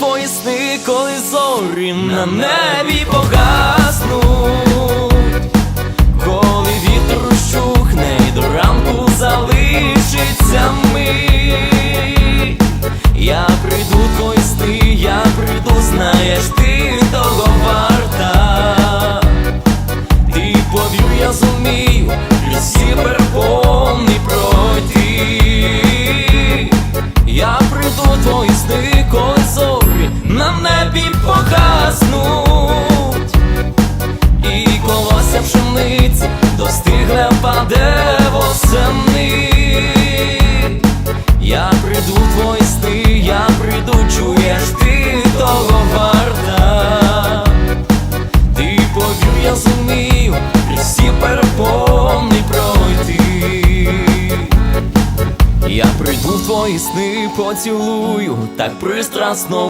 твої сни, коли зорі на небі погаснуть, коли вітер ущухне і до ранку залишиться мить. Я прийду твої сни, я прийду, знаєш, ти того варта. Ти повір, я зумію, всі перепони пройти. Я прийду твої сни, коли зорі на небі погаснуть. І колося пшениці достигле впаде восени. Я прийду твої сни, я прийду, чуєш ти того варта. Ти повір, я зумію, всі перепони пройти. Я прийду в твої сни, поцілую так пристрасно.